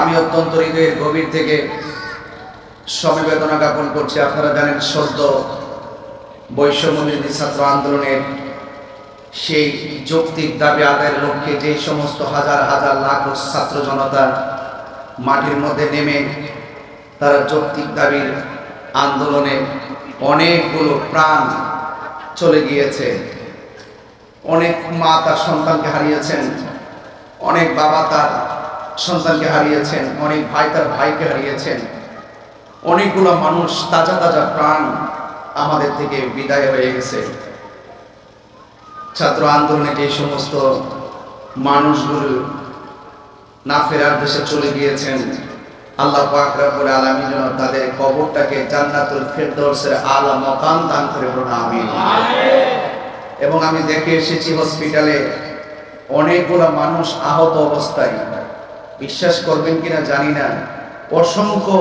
আমি অত্যন্ত হৃদয়ের গভীর থেকে সমবেদনা জ্ঞাপন করছি। আপনারা জানেন সদ্য বৈষম্য বিরোধী ছাত্র আন্দোলনের সেই যৌক্তিক দাবি আদায়ের লক্ষ্যে যে সমস্ত হাজার হাজার লাখ ছাত্র জনতা মাটির মধ্যে নেমে তারা যৌক্তিক দাবির আন্দোলনে অনেকগুলো প্রাণ চলে গিয়েছে। অনেক মা তার সন্তানকে হারিয়েছেন, অনেক বাবা তার সন্তানকে হারিয়েছেন, অনেক ভাই তার ভাইকে হারিয়েছেন। অনেকগুলো মানুষ তাজা তাজা প্রাণ আমাদের থেকে বিদায় হয়ে গেছে। ছাত্র আন্দোলনে যে সমস্ত মানুষগুলো না ফেরার দেশে চলে গিয়েছেন, আল্লাহ পাক রব্বুল যেন তাদের কবরটাকে জান্নাতুল ফেরদৌসের আলা মকাম দান করে বলুন এবং আমি দেখে এসেছি হসপিটালে অনেকগুলো মানুষ আহত অবস্থায়। বিশ্বাস করবেন কিনা জানি না। অসংখ্য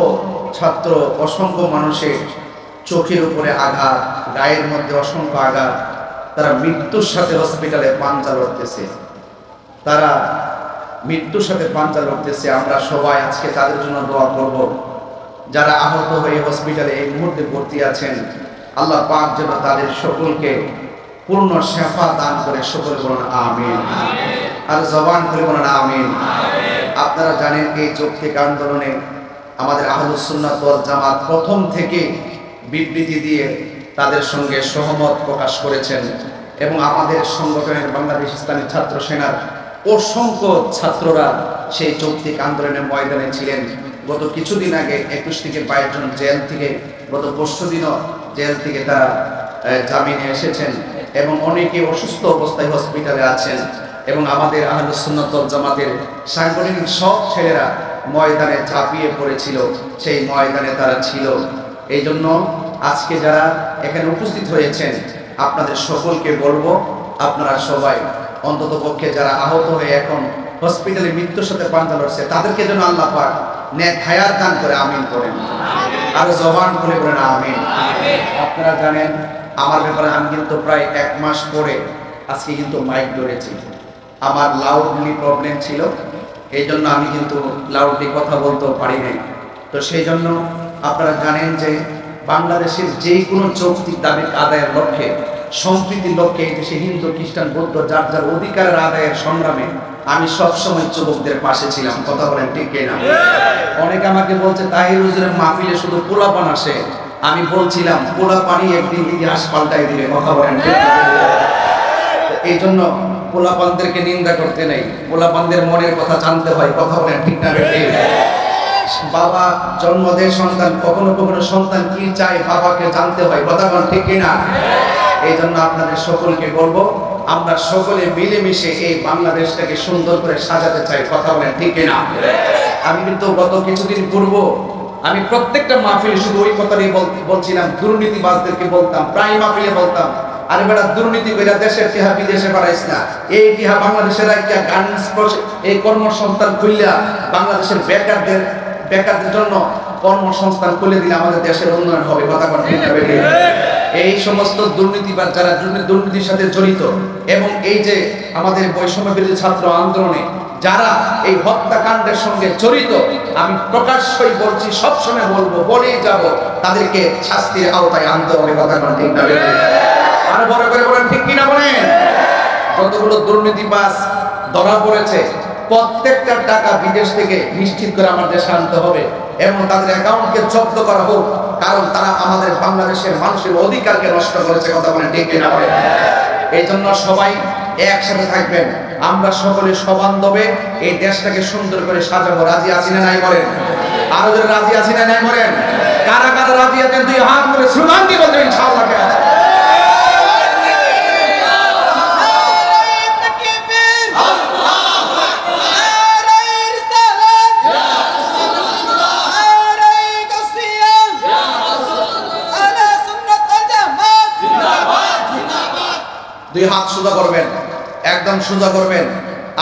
ছাত্র, অসংখ্য মানুষের চোখের উপরে আঘাত, গায়ের মধ্যে অসংখ্য আঘাত, তারা মৃত্যুর সাথে হসপিটালে পাঞ্জা লড়তেছে। তারা মৃত্যুর সাথে পাঞ্জা লড়তেছে। আমরা সবাই আজকে তাদের জন্য দোয়া করব। যারা আহত হয়ে হসপিটালে এই মুহূর্তে ভর্তি আছেন, আল্লাহ পাক যেন তাদের সকলকে পূর্ণ শেফা দান করে সকল বলুন আমিন। আর জবান করে বলুন আমিন। আপনারা জানেন এই যৌক্তিক আন্দোলনে আমাদের আহলুস সুন্নাত জামাত প্রথম থেকে বিবৃতি দিয়ে তাদের সঙ্গে সহমত প্রকাশ করেছেন এবং আমাদের সংগঠনের বাংলাদেশ ইসলামী ছাত্র সেনার অসংখ্য ছাত্ররা সেই যৌক্তিক আন্দোলনের ময়দানে ছিলেন। গত কিছুদিন আগে একুশ থেকে বাইশ জন জেল থেকে, গত পরশু দিনও জেল থেকে তারা জামিনে এসেছেন এবং অনেকে অসুস্থ অবস্থায় হসপিটালে আছেন। এবং আমাদের আহলুস সুন্নাত ওয়াল জামাতের সাংগঠনিক সব ছেলেরা ময়দানে ঝাঁপিয়ে পড়েছিল। সেই ময়দানে তারা ছিল। এই জন্য আজকে যারা এখানে উপস্থিত হয়েছেন আপনাদের সকলকে বলব আপনারা সবাই অন্তত পক্ষে যারা আহত হয়ে এখন হসপিটালে মৃত্যুর সাথে পাঞ্জা লড়ছে তাদেরকে যেন আল্লাহ পাক নেক হায়াত দান করে আমিন করেন। আর জবান খুলে বলেন আমিন। আপনারা জানেন আমার ব্যাপারে আমি কিন্তু প্রায় এক মাস পরে আজকে কিন্তু মাইক ধরেছি। আমার লাউডলি প্রবলেম ছিল। এই জন্য আমি কিন্তু লাউডলি কথা বলতেও পারি নাই। তো সেই জন্য আপনারা জানেন যে বাংলাদেশের যে কোনো যৌক্তিক দাবি আদায়ের লক্ষ্যে, সম্প্রীতির লক্ষ্যে এই দেশে হিন্দু, খ্রিস্টান, বৌদ্ধ, যার যার অধিকারের আদায়ের সংগ্রামে আমি সবসময় যুবকদের পাশে ছিলাম। কথা বলেন ঠিক না অনেকে আমাকে বলছে, তাহির হুজুরের মাহফিলে শুধু পোলাপান আসে। আমি বলছিলাম পোলাপানি একদিন ইতিহাস পাল্টাই দিবে। কথা বলেন ঠিক এই জন্য পোলাপানদেরকে নিন্দা করতে নেই। পোলাপানদের মনের কথা জানতে হয়, কথা বলেন ঠিক না বাবা জন্ম দেয় সন্তান, কখনো কখনো সন্তান কি চায় বাবাকে জানতে হয়, কথা বলেন ঠিক কিনা এই জন্য আপনাদের সকলকে বলব, আমরা সকলে মিলেমিশে এই বাংলাদেশটাকে সুন্দর করে সাজাতে চাই, কথা বলেন ঠিক কিনা আমি কিন্তু গত কিছুদিন পূর্ব আমি প্রত্যেকটা মাহফিলে শুধু ওই কথাটাই বল- বলছিলাম, দুর্নীতিবাজদেরকে বলতাম, প্রায় মাহফিলে বলতাম আরে বেটা, দুর্নীতি করে দেশের টিহা বিদেশে পাঠাইস না এই টিহা বাংলাদেশের একটা গার্মেন্টস এই কর্মসংস্থান খুললা বাংলাদেশের বেকারদের বেকারদের জন্য কর্মসংস্থান খুলে দিলে আমাদের দেশের উন্নয়ন হবে, কথা বেঠিক? এই সমস্ত দুর্নীতিবাদ যারা দুর্নীতির সাথে জড়িত এবং এই যে আমাদের বৈষম্য বিরোধী ছাত্র আন্দোলনে যারা এই হত্যাকাণ্ডের সঙ্গে জড়িত, আমি প্রকাশ্যই বলছি, সবসময় বলব, বলেই যাব, তাদেরকে শাস্তির আওতায় আনতে হবে, কথা ঠিক? আরও বড় করে বলেন, ঠিক কিনা বলেন? যতগুলো দুর্নীতিবাজ ধরা পড়েছে, প্রত্যেকটা টাকা বিদেশ থেকে নিশ্চিত করে আমার দেশে আনতে হবে এবং তাদের অ্যাকাউন্টকে জব্দ করা হোক, কারণ তারা আমাদের বাংলাদেশের মানুষের অধিকারকে নষ্ট করেছে, কথা বলেন, ঠিক কিনা বলেন? এই জন্য সবাই একসাথে থাকবেন। আমরা সকলে সবান্ধবে এই দেশটাকে সুন্দর করে সাজাবো। রাজি আছি না নাই বলেন? আরও যারা রাজি আছি না নাই বলেন? কারা কারা রাজি আছেন তুই হাত করে স্লোগান দিয়ে বলতে ইনশাআল্লাহ, কে আছে? দুই হাত সোজা করবেন একদম সোজা করবেন,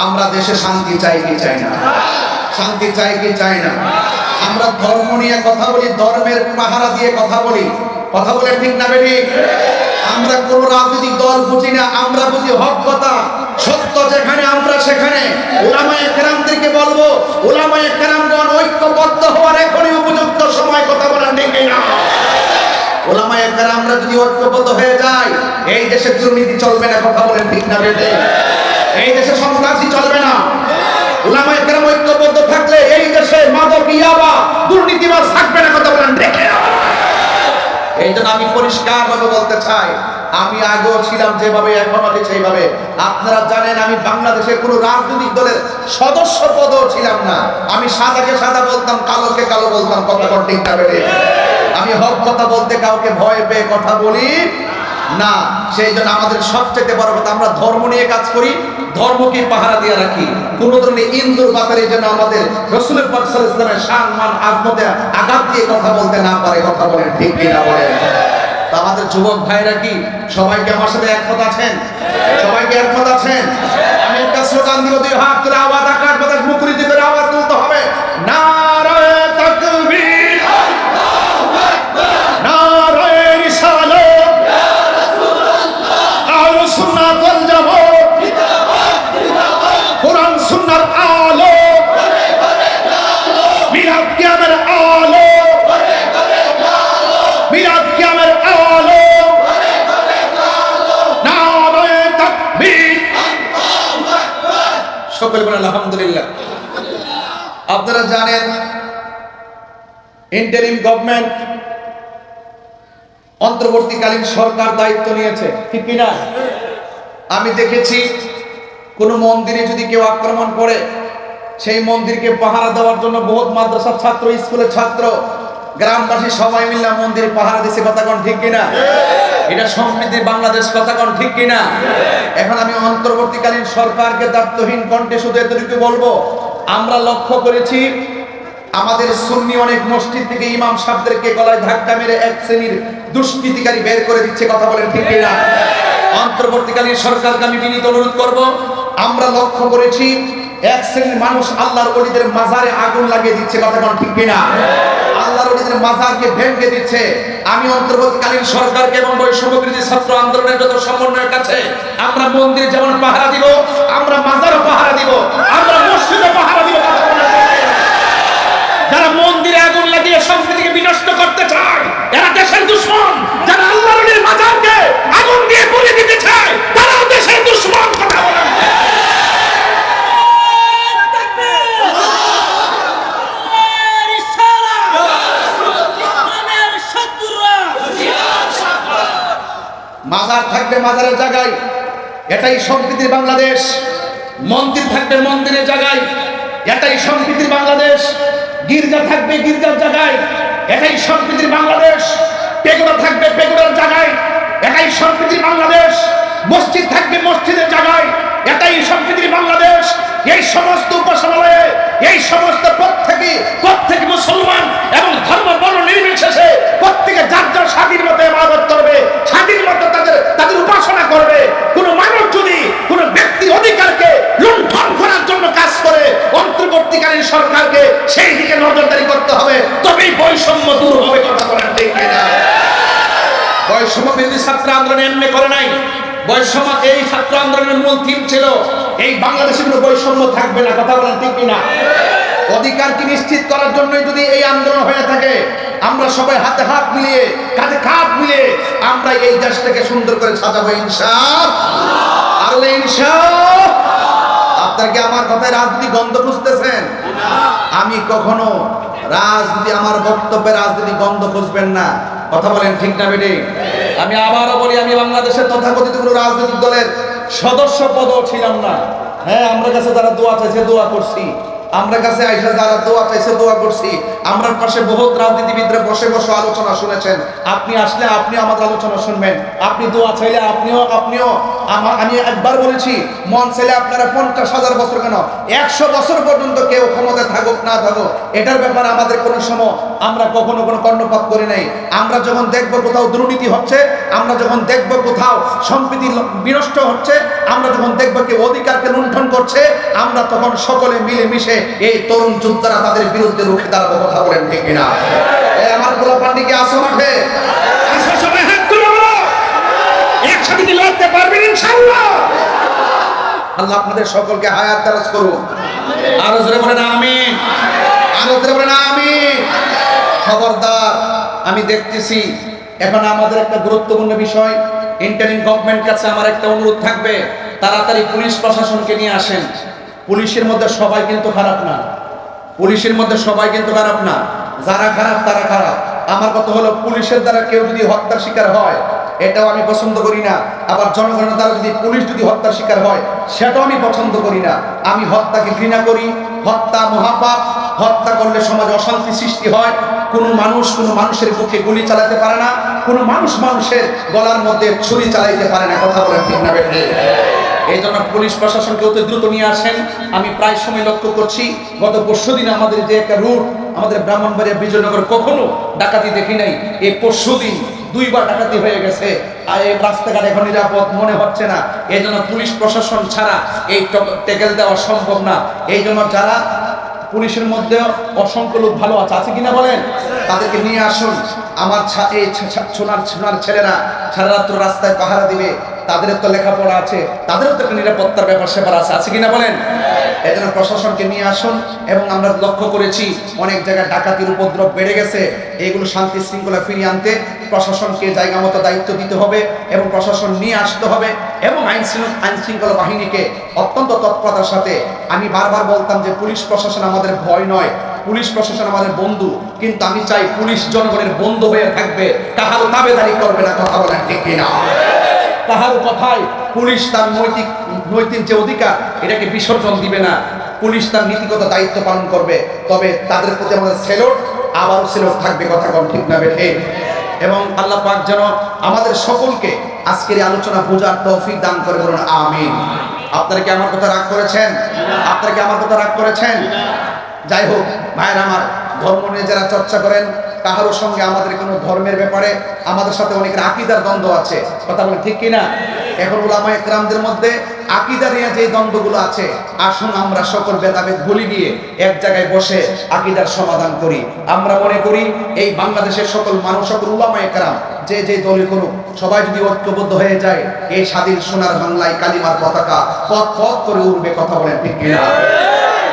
আমরা দেশে শান্তি চাই কি চাই না? শান্তি চাই কি চাই না? আমরা ধর্ম নিয়ে কথা বলি, ধর্মের পাহারা দিয়ে কথা বলি। কথা বলে ঠিক না বেঠিক? আমরা কোন রাজনৈতিক দল বুঝি না, আমরা বুঝি হক কথা। সত্য যেখানে, আমরা সেখানে। ওলামায়ে কেরামদেরকে বলব ওলামায়ে কেরামগণ ঐক্যবদ্ধ হওয়ার এখনই উপযুক্ত সময় কথা বলার ডেকে না ওলামা একবার আমরা যদি ঐক্যবদ্ধ হয়ে যাই এই দেশে দুর্নীতি চলবে না, কথা বলেন ঠিক না বেটে এই দেশে সন্ত্রাসী চলবে না। ওলামা একবার ঐক্যবদ্ধ থাকলে এই দেশে মাদক, ইয়াবা, দুর্নীতিবাজ থাকবে না, কথা বলেন না। এই জন্য আমি পরিষ্কার ভাবে বলতে চাই, আমি আগেও ছিলাম যেভাবে, এখন আছি সেইভাবে। আপনারা জানেন, আমি বাংলাদেশের কোনো রাজনৈতিক দলের সদস্য পদও ছিলাম না। আমি সাদাকে সাদা বলতাম, কালোকে কালো বলতাম, কথা ঠিক আমি হক কথা বলতে কাউকে ভয় পেয়ে কথা বলি না, সেই জন্য আমাদের সবচেয়ে বড় কথা, আমরা ধর্ম নিয়ে কাজ করি, ধর্মকে পাহারা দিয়ে রাখি। কোন ধরনের ইন্দুর বাতারে যেন আমাদের রসুলের পাক সাল্লাল্লাহু আলাইহি ওয়াসাল্লামের শান মান, আজমতে আঘাত দিয়ে কথা বলতে না পারে, কথা বলে ঠিক কিনা বলেন। তা আমাদের যুবক ভাইরা কি, সবাইকে আমার সাথে একমত আছেন? সবাইকে একমত আছেন? আমি একটা স্লোগান দিব, দুই হাত তুলে আওয়াজ আকাশ আলহামদুলিল্লাহ। আপনারা জানেন ইন্টারিম গভর্নমেন্ট অন্তর্বর্তীকালীন সরকার দায়িত্ব নিয়েছে, ঠিক কিনা? আমি দেখেছি, কোন মন্দিরে যদি কেউ আক্রমণ করে, সেই মন্দিরকে পাহারা দেওয়ার জন্য বহুত মাদ্রাসার ছাত্র, স্কুলের ছাত্র গ্রামবাসী সবাই মিলে মন্দির পাহারা দিছে কথা কোন ঠিক কিনা? এটা সম্প্রীতির বাংলাদেশ কথা কোন ঠিক কিনা? এখন আমি অন্তর্বর্তীকালীন সরকারকে দায়িত্বহীন কণ্ঠে শুধু এতটুকু বলব আমরা লক্ষ্য করেছি আমাদের সুন্নি অনেক মসজিদ থেকে ইমাম সাহেবদেরকে গলায় ধাক্কা মেরে এক শ্রেণির দুষ্কৃতিকারী বের করে দিচ্ছে কথা বলেন ঠিক কিনা? অন্তর্বর্তীকালীন সরকারকে আমি বিনীত অনুরোধ করব আমরা লক্ষ্য করেছি এক শ্রেণির মানুষ আল্লাহর অলিদের মাজারে আগুন লাগিয়ে দিচ্ছে কথা কোন ঠিক কিনা? অলিদের মাজারকে ভেঙে দিচ্ছে। আমি অন্তর্বর্তীকালীন সরকারকে এবং বৈষম্য বিরোধী ছাত্র আন্দোলনের যত সমন্বয়ের কাছে আমরা মন্দির যেমন পাহারা দিব, আমরা মাজারও পাহারা দিব, আমরা মাজারের জায়গায়, এটাই সম্প্রীতির বাংলাদেশ। মন্দির থাকবে মন্দিরের জায়গায়, এটাই সম্প্রীতির বাংলাদেশ। গির্জা থাকবে গির্জার জায়গায়, এটাই সম্প্রীতির বাংলাদেশ। পেগুড়া থাকবে পেগুড়ার জায়গায়, এটাই সম্প্রীতির বাংলাদেশ। মসজিদ থাকবে মসজিদের জায়গায়, এটাই সম্প্রীতির বাংলাদেশ। এই সমস্ত উপাসনালয়ে এই সমস্ত প্রত্যেকে, প্রত্যেক মুসলমান এবং ধর্ম বর্ণ ছাত্র আন্দোলন এমনি করে নাই। বৈষম্য, এই ছাত্র আন্দোলনের মূল থিম ছিল, এই বাংলাদেশে কোনো বৈষম্য থাকবে না, কথা বলেন ঠিক কিনা? অধিকারকে নিশ্চিত করার জন্যই যদি এই আন্দোলন হয়ে থাকে, আমরা সবাই হাতে হাত মিলিয়ে, কাঁধে কাঁধ মিলিয়ে আমরা এই দেশটাকে সুন্দর করে সাজাবো, ইনশাআল্লাহ। আর বলে ইনশাআল্লাহ। আপনার কি আমার কথায় রাজনীতি গন্ধ বুঝতেছেন? আমি কখনো রাজনীতি আমার বক্তব্যে রাজনীতি গন্ধ খুঁজবেন না। কথা বলেন ঠিক না বেটে? আমি আবারও বলি, আমি বাংলাদেশের তথাকথিত কোনো রাজনৈতিক দলের সদস্য পদও ছিলাম না। হ্যাঁ আমরা কাছে যারা দোয়া চাইছে দোয়া করছি। আমরা কাছে আইসা যারা দোয়া চাইছে, দোয়া করছি। আমরা পাশে বহুত রাজনীতিবিদরা বসে বসে আলোচনা শুনেছেন। আপনি আসলে আপনি আমাদের আলোচনা শুনবেন। আপনি দোয়া চাইলে আপনিও আপনিও। আমি একবার বলেছি, মন চাইলে আপনারা পঞ্চাশ হাজার বছর কেন? একশো বছর পর্যন্ত কেউ ক্ষমতায় থাকুক, না থাকুক, এটার ব্যাপারে আমাদের কোনো সময় আমরা কখনো কোনো কর্ণপাত করি নাই। আমরা যখন দেখব কোথাও দুর্নীতি হচ্ছে, আমরা যখন দেখব কোথাও সম্প্রীতি বিনষ্ট হচ্ছে আমরা যখন দেখব কেউ অধিকারকে লুণ্ঠন করছে আমরা তখন সকলে মিলে মিশে এই তরুণ যোদ্ধারা তাদের বিরুদ্ধে রুখে দাঁড়াবো কথা বলেন ঠিক কিনা? আমার গোলা পান্ডিকে আসো মাঠে? একসাথে লড়তে পারবেন ইনশাআল্লাহ? আল্লাহ আপনাদের সকলকে হায়াত দারাজ করুন আরও জোরে বলেন আমিন। আরও জোরে বলেন খবরদার আমি দেখতেছি এখন আমাদের একটা গুরুত্বপূর্ণ বিষয়। ইন্টারিম গভর্নমেন্ট কাছে আমার একটা অনুরোধ থাকবে, তাড়াতাড়ি পুলিশ প্রশাসনকে নিয়ে আসেন। পুলিশের মধ্যে সবাই কিন্তু খারাপ না। পুলিশের মধ্যে সবাই কিন্তু খারাপ না। যারা খারাপ, তারা খারাপ। আমার কথা হলো, পুলিশের দ্বারা কেউ যদি হত্যার শিকার হয়, এটাও আমি পছন্দ করি না। আবার জনগণের দ্বারা যদি পুলিশ যদি হত্যার শিকার হয়, সেটাও আমি পছন্দ করি না। আমি হত্যাকে ঘৃণা করি। হত্যা মহাপাপ। হত্যা করলে সমাজে অশান্তি সৃষ্টি হয়। কোনো মানুষ কোনো মানুষের বুকে গুলি চালাতে পারে না। কোনো মানুষ মানুষের গলার মধ্যে ছুরি চালাইতে পারে না। কথা বলেন ঠিক না এই জন্য পুলিশ প্রশাসনকে অতি দ্রুত নিয়ে আসেন। আমি প্রায় সময় লক্ষ্য করছি, গত পরশু দিন আমাদের যে একটা রুট আমাদের ব্রাহ্মণবাড়িয়া বিজয়নগর কখনো ডাকাতি দেখি নাই। এই পরশু দিন দুইবার ডাকাতি হয়ে গেছে। আর এই রাস্তাঘাট এখন নিরাপদ মনে হচ্ছে না। এই জন্য পুলিশ প্রশাসন ছাড়া এই টক- টেকেল দেওয়া সম্ভব না। এই জন্য যারা পুলিশের মধ্যে অসংখ্য লোক ভালো আছে আছে কিনা বলেন? তাদেরকে নিয়ে আসুন। আমার এই ছোনার সোনার সোনার ছেলেরা সারা রাত্র রাস্তায় পাহারা দিবে। তাদের তো লেখাপড়া আছে, তাদেরও তো একটা নিরাপত্তার ব্যাপার স্যাপার আছে আছে কিনা বলেন? এই জন্য প্রশাসনকে নিয়ে আসুন এবং আমরা লক্ষ্য করেছি অনেক জায়গায় ডাকাতির উপদ্রব বেড়ে গেছে, এইগুলো শান্তি শৃঙ্খলা ফিরিয়ে আনতে প্রশাসনকে জায়গা মতো দায়িত্ব দিতে হবে এবং প্রশাসন নিয়ে আসতে হবে এবং আইন আইন শৃঙ্খলা বাহিনীকে অত্যন্ত তৎপরতার সাথে আমি বারবার বলতাম যে পুলিশ প্রশাসন আমাদের ভয় নয়, পুলিশ প্রশাসন আমাদের বন্ধু, কিন্তু আমি চাই পুলিশ জনগণের বন্ধু হয়ে থাকবে, কাহারও তাবেদারি করবে না কথা বলেন ঠিক কিনা। কাহারও কথায় পুলিশ তার নৈতিক নৈতিক যে অধিকার, এটাকে বিসর্জন দিবে না। পুলিশ তার নীতিগত দায়িত্ব পালন করবে। তবে তাদের প্রতি আমাদের সেলোট, আবারও সেলোট থাকবে কথা কম ঠিক না বেঠে। এবং আল্লাহ পাক যেন আমাদের সকলকে আজকের এই আলোচনা বোঝার তৌফিক দান করে বলুন, আমিন। আপনারা কি আমার কথা রাগ করেছেন? আপনারা কি আমার কথা রাগ করেছেন? যাই হোক ভাইয়ের আমার ধর্ম নিয়ে যারা চর্চা করেন, কাহারও সঙ্গে আমাদের কোনো ধর্মের ব্যাপারে আমাদের সাথে অনেকের আকিদার দ্বন্দ্ব আছে। কথা বলেন ঠিক কিনা? এখন ওলামা একরামদের মধ্যে আকিদা নিয়ে যে দ্বন্দ্বগুলো আছে, আসুন আমরা সকল ভেদাভেদ ভুলি গিয়ে এক জায়গায় বসে আকিদার সমাধান করি। আমরা মনে করি এই বাংলাদেশের সকল মানুষ, সকল উলামা একরাম, যে যে দলই করুক, সবাই যদি ঐক্যবদ্ধ হয়ে যায়, এই স্বাধীন সোনার বাংলায় কালিমার পতাকা পথ পথ করে উঠবে কথা বলেন ঠিক কিনা?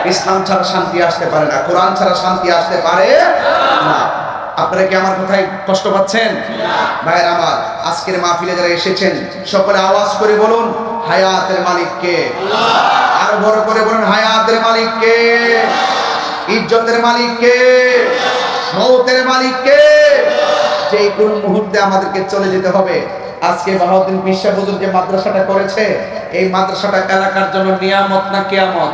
ইসলাম ছাড়া শান্তি আসতে পারে না, কোরআন ছাড়া শান্তি আসতে পারে না। আপনারা কি আমার কথায় কষ্ট পাচ্ছেন? ভাইয়ের আমার, আজকের মাহফিলে যারা এসেছেন, সকলে আওয়াজ করে বলুন, হায়াতের মালিককে। আরও বড় করে বলুন, হায়াতের মালিককে। ইজ্জতের মালিককে। মৌতের মালিককে। যে কোন মুহূর্তে আমাদেরকে চলে যেতে হবে। আজকে বাহাউদ্দিন বিশ্বা বুজুর যে মাদ্রাসাটা করেছে এই মাদ্রাসাটা এলাকার জন্য নিয়ামত না কেয়ামত?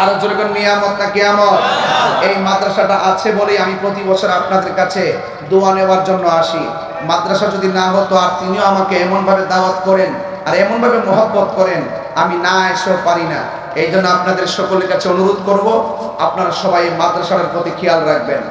আরও জোরে করে নিয়ামত না কেয়ামত? এই মাদ্রাসাটা আছে বলেই আমি প্রতি বছর আপনাদের কাছে দোয়া নেওয়ার জন্য আসি। মাদ্রাসা যদি না হতো আর তিনিও আমাকে এমনভাবে দাওয়াত করেন আর এমনভাবে মহব্বত করেন, আমি না এসেও পারি না। এই জন্য আপনাদের সকলের কাছে অনুরোধ করব, আপনারা সবাই এই মাদ্রাসাটার প্রতি খেয়াল রাখবেন।